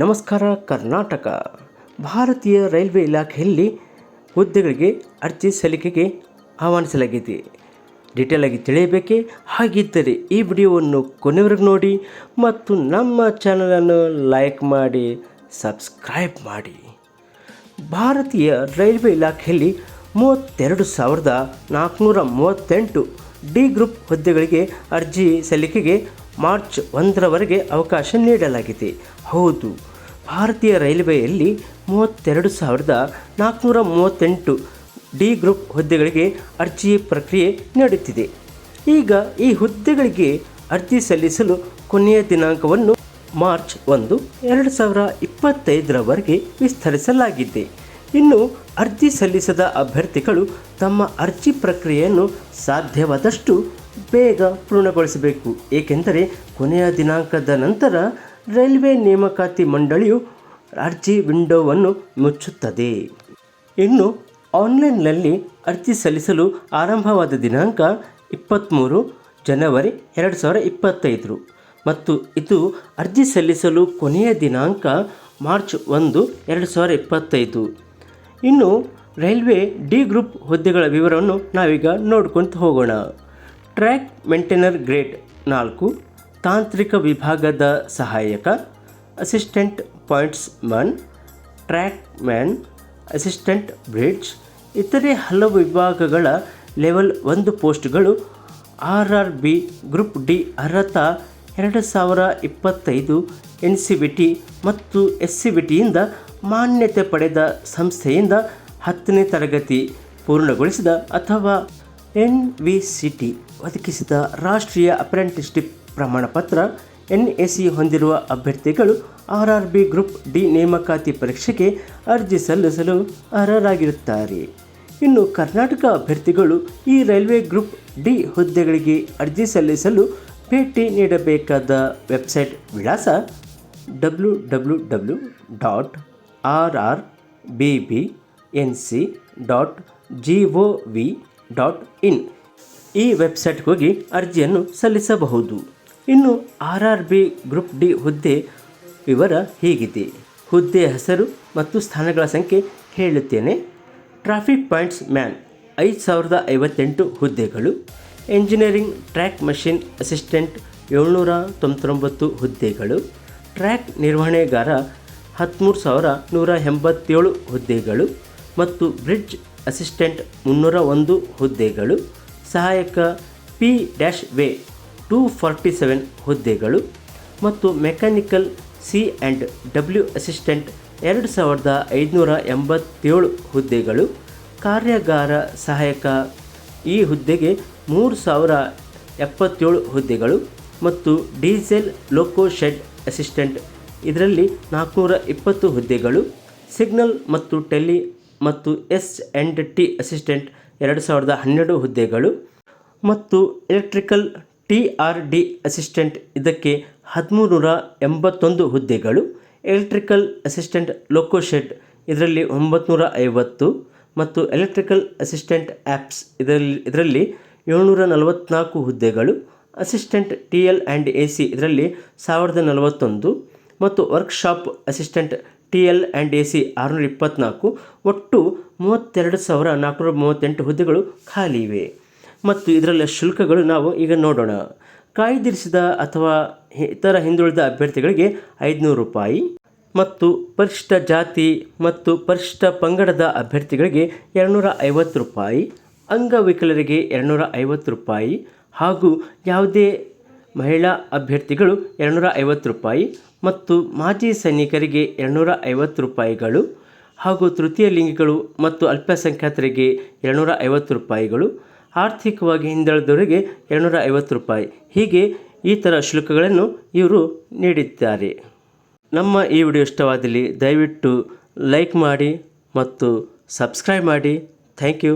ನಮಸ್ಕಾರ, ಕರ್ನಾಟಕ. ಭಾರತೀಯ ರೈಲ್ವೆ ಇಲಾಖೆಯಲ್ಲಿ ಹುದ್ದೆಗಳಿಗೆ ಅರ್ಜಿ ಸಲ್ಲಿಕೆಗೆ ಆಹ್ವಾನಿಸಲಾಗಿದೆ. ಡೀಟೇಲ್ ತಿಳಿಯಬೇಕೇ? ಹಾಗಿದ್ದರೆ ಈ ವಿಡಿಯೋವನ್ನು ಕೊನೆವರೆಗೂ ನೋಡಿ ಮತ್ತು ನಮ್ಮ ಚಾನಲನ್ನು ಲೈಕ್ ಮಾಡಿ, ಸಬ್ಸ್ಕ್ರೈಬ್ ಮಾಡಿ. ಭಾರತೀಯ ರೈಲ್ವೆ ಇಲಾಖೆಯಲ್ಲಿ ಮೂವತ್ತೆರಡು ಸಾವಿರದ ನಾಲ್ಕುನೂರ ಮೂವತ್ತೆಂಟು ಡಿ ಗ್ರೂಪ್ ಹುದ್ದೆಗಳಿಗೆ ಅರ್ಜಿ ಸಲ್ಲಿಕೆಗೆ ಮಾರ್ಚ್ ಒಂದರವರೆಗೆ ಅವಕಾಶ ನೀಡಲಾಗಿದೆ. ಹೌದು, ಭಾರತೀಯ ರೈಲ್ವೆಯಲ್ಲಿ ಮೂವತ್ತೆರಡು ಸಾವಿರದ ನಾಲ್ಕುನೂರ ಮೂವತ್ತೆಂಟು ಡಿ ಗ್ರೂಪ್ ಹುದ್ದೆಗಳಿಗೆ ಅರ್ಜಿ ಪ್ರಕ್ರಿಯೆ ನಡೆಯುತ್ತಿದೆ. ಈಗ ಈ ಹುದ್ದೆಗಳಿಗೆ ಅರ್ಜಿ ಸಲ್ಲಿಸಲು ಕೊನೆಯ ದಿನಾಂಕವನ್ನು ಮಾರ್ಚ್ ಒಂದು, ಎರಡು ಸಾವಿರ ಇಪ್ಪತ್ತೈದರವರೆಗೆ ವಿಸ್ತರಿಸಲಾಗಿದೆ. ಇನ್ನು ಅರ್ಜಿ ಸಲ್ಲಿಸದ ಅಭ್ಯರ್ಥಿಗಳು ತಮ್ಮ ಅರ್ಜಿ ಪ್ರಕ್ರಿಯೆಯನ್ನು ಸಾಧ್ಯವಾದಷ್ಟು ಬೇಗ ಪೂರ್ಣಗೊಳಿಸಬೇಕು. ಏಕೆಂದರೆ ಕೊನೆಯ ದಿನಾಂಕದ ನಂತರ ರೈಲ್ವೆ ನೇಮಕಾತಿ ಮಂಡಳಿಯು ಅರ್ಜಿ ವಿಂಡೋವನ್ನು ಮುಚ್ಚುತ್ತದೆ. ಇನ್ನು ಆನ್ಲೈನ್ನಲ್ಲಿ ಅರ್ಜಿ ಸಲ್ಲಿಸಲು ಆರಂಭವಾದ ದಿನಾಂಕ ಇಪ್ಪತ್ತ್ಮೂರು ಜನವರಿ ಎರಡು ಸಾವಿರ ಇಪ್ಪತ್ತೈದು. ಮತ್ತು ಇದು ಅರ್ಜಿ ಸಲ್ಲಿಸಲು ಕೊನೆಯ ದಿನಾಂಕ ಮಾರ್ಚ್ ಒಂದು ಎರಡು ಸಾವಿರ ಇಪ್ಪತ್ತೈದು. ಇನ್ನು ರೈಲ್ವೆ ಡಿ ಗ್ರೂಪ್ ಹುದ್ದೆಗಳ ವಿವರವನ್ನು ನಾವೀಗ ನೋಡ್ಕೊತ ಹೋಗೋಣ. ಟ್ರ್ಯಾಕ್ ಮೇಂಟೆನರ್ ಗ್ರೇಡ್ ನಾಲ್ಕು, ತಾಂತ್ರಿಕ ವಿಭಾಗದ ಸಹಾಯಕ, assistant pointsman track man, assistant bridge, ಇತರೆ ಹಲವು ವಿಭಾಗಗಳ ಲೆವೆಲ್ ಒಂದು ಪೋಸ್ಟ್ಗಳು R R B group D ಅರ್ಹತಾ ಎರಡು ಸಾವಿರ ಇಪ್ಪತ್ತೈದು ಎನ್ ಸಿ ಬಿ ಟಿ ಮತ್ತು ಎಸ್ ಸಿ ಬಿ ಟಿಯಿಂದ ಮಾನ್ಯತೆ ಪಡೆದ ಸಂಸ್ಥೆಯಿಂದ ಹತ್ತನೇ ತರಗತಿ ಪೂರ್ಣಗೊಳಿಸಿದ ಅಥವಾ ಎನ್ ವಿ ಸಿ ಟಿ ಒದಗಿಸಿದ ರಾಷ್ಟ್ರೀಯ ಅಪ್ರೆಂಟಿಸ್ಶಿಪ್ ಪ್ರಮಾಣಪತ್ರ ಎನ್ ಎ ಸಿ ಹೊಂದಿರುವ ಅಭ್ಯರ್ಥಿಗಳು R R B group D ನೇಮಕಾತಿ ಪರೀಕ್ಷೆಗೆ ಅರ್ಜಿ ಸಲ್ಲಿಸಲು ಅರ್ಹರಾಗಿರುತ್ತಾರೆ. ಇನ್ನು ಕರ್ನಾಟಕ ಅಭ್ಯರ್ಥಿಗಳು ಈ ರೈಲ್ವೆ ಗ್ರೂಪ್ ಡಿ ಹುದ್ದೆಗಳಿಗೆ ಅರ್ಜಿ ಸಲ್ಲಿಸಲು ಭೇಟಿ ನೀಡಬೇಕಾದ ವೆಬ್ಸೈಟ್ ವಿಳಾಸ W W W dot R R B B N C dot G O V dot in. ಈ ವೆಬ್ಸೈಟ್ಗೆ ಹೋಗಿ ಅರ್ಜಿಯನ್ನು ಸಲ್ಲಿಸಬಹುದು. ಇನ್ನು R R B group D ಹುದ್ದೆ ವಿವರ ಹೀಗಿದೆ. ಹುದ್ದೆಯ ಹೆಸರು ಮತ್ತು ಸ್ಥಾನಗಳ ಸಂಖ್ಯೆ ಹೇಳುತ್ತೇನೆ. ಟ್ರಾಫಿಕ್ ಪಾಯಿಂಟ್ಸ್ ಮ್ಯಾನ್, ಐದು ಸಾವಿರದ ಐವತ್ತೆಂಟು ಹುದ್ದೆಗಳು. ಎಂಜಿನಿಯರಿಂಗ್ ಟ್ರ್ಯಾಕ್ ಮಷಿನ್ ಅಸಿಸ್ಟೆಂಟ್, ಏಳ್ನೂರ ತೊಂಬತ್ತೊಂಬತ್ತು ಹುದ್ದೆಗಳು. ಟ್ರ್ಯಾಕ್ ನಿರ್ವಹಣೆಗಾರ, ಹದಿಮೂರು ಸಾವಿರ ನೂರ ಎಂಬತ್ತೇಳು ಹುದ್ದೆಗಳು. ಮತ್ತು ಬ್ರಿಡ್ಜ್ ಅಸಿಸ್ಟೆಂಟ್ ಮುನ್ನೂರ ಒಂದು ಹುದ್ದೆಗಳು, ಸಹಾಯಕ P dash way two forty seven ಹುದ್ದೆಗಳು ಮತ್ತು mechanical C and W assistant ಎರಡು ಸಾವಿರದ ಐದುನೂರ ಎಂಬತ್ತೇಳು ಹುದ್ದೆಗಳು, ಕಾರ್ಯಾಗಾರ ಸಹಾಯಕ ಈ ಹುದ್ದೆಗೆ ಮೂರು ಸಾವಿರ ಎಪ್ಪತ್ತೇಳು ಹುದ್ದೆಗಳು ಮತ್ತು ಡೀಸೆಲ್ ಲೋಕೋ ಶೆಡ್ ಅಸಿಸ್ಟೆಂಟ್. ಇದರಲ್ಲಿ ನಾಲ್ಕುನೂರ ಇಪ್ಪತ್ತು ಹುದ್ದೆಗಳು, ಸಿಗ್ನಲ್ ಮತ್ತು ಟೆಲಿ ಮತ್ತು ಎಸ್ ಎಂಡ್ ಟಿ ಅಸಿಸ್ಟೆಂಟ್ ಎರಡು ಸಾವಿರದ ಹನ್ನೆರಡು ಹುದ್ದೆಗಳು ಮತ್ತು electrical T R D assistant ಇದಕ್ಕೆ ಹದಿಮೂರು ನೂರ ಎಂಬತ್ತೊಂದು ಹುದ್ದೆಗಳು, ಎಲೆಕ್ಟ್ರಿಕಲ್ ಅಸಿಸ್ಟೆಂಟ್ ಲೋಕೋಶೆಡ್ ಇದರಲ್ಲಿ ಒಂಬತ್ತು ಐವತ್ತು ಮತ್ತು ಎಲೆಕ್ಟ್ರಿಕಲ್ ಅಸಿಸ್ಟೆಂಟ್ ಆ್ಯಪ್ಸ್ ಇದರಲ್ಲಿ ಇದರಲ್ಲಿ ಏಳ್ನೂರ ನಲವತ್ತ್ನಾಲ್ಕು ಹುದ್ದೆಗಳು, assistant T L and A C ಇದರಲ್ಲಿ ಸಾವಿರದ ನಲವತ್ತೊಂದು ಮತ್ತು workshop assistant T L and A C ಆರುನೂರ ಇಪ್ಪತ್ತ್ನಾಲ್ಕು ಒಟ್ಟು ಮೂವತ್ತೆರಡು ಸಾವಿರ ನಾಲ್ಕುನೂರ ಮೂವತ್ತೆಂಟು ಹುದ್ದೆಗಳು ಖಾಲಿ ಇವೆ. ಮತ್ತು ಇದರಲ್ಲಿ ಶುಲ್ಕಗಳು ನಾವು ಈಗ ನೋಡೋಣ. ಕಾಯ್ದಿರಿಸಿದ ಅಥವಾ ಇತರ ಹಿಂದುಳಿದ ಅಭ್ಯರ್ಥಿಗಳಿಗೆ ಐದುನೂರು ರೂಪಾಯಿ ಮತ್ತು ಪರಿಷ್ಠ ಜಾತಿ ಮತ್ತು ಪರಿಷ್ಠ ಪಂಗಡದ ಅಭ್ಯರ್ಥಿಗಳಿಗೆ ಎರಡುನೂರ ಐವತ್ತು ರೂಪಾಯಿ, ಅಂಗವಿಕಲರಿಗೆ ಎರಡುನೂರ ಐವತ್ತು ರೂಪಾಯಿ ಹಾಗೂ ಯಾವುದೇ ಮಹಿಳಾ ಅಭ್ಯರ್ಥಿಗಳು ಎರಡುನೂರ ಐವತ್ತು ರೂಪಾಯಿ ಮತ್ತು ಮಾಜಿ ಸೈನಿಕರಿಗೆ ಎರಡುನೂರ ಐವತ್ತು ರೂಪಾಯಿಗಳು ಹಾಗೂ ತೃತೀಯ ಲಿಂಗಿಗಳು ಮತ್ತು ಅಲ್ಪಸಂಖ್ಯಾತರಿಗೆ ಎರಡುನೂರ ಐವತ್ತು ರೂಪಾಯಿಗಳು, ಆರ್ಥಿಕವಾಗಿ ಹಿಂದುಳಿದವರಿಗೆ ಎರಡುನೂರ ಐವತ್ತು ರೂಪಾಯಿ. ಹೀಗೆ ಈ ಥರ ಶುಲ್ಕಗಳನ್ನು ಇವರು ನೀಡಿದ್ದಾರೆ. ನಮ್ಮ ಈ ವಿಡಿಯೋ ಇಷ್ಟವಾದಲ್ಲಿ ದಯವಿಟ್ಟು ಲೈಕ್ ಮಾಡಿ ಮತ್ತು ಸಬ್ಸ್ಕ್ರೈಬ್ ಮಾಡಿ. Thank you.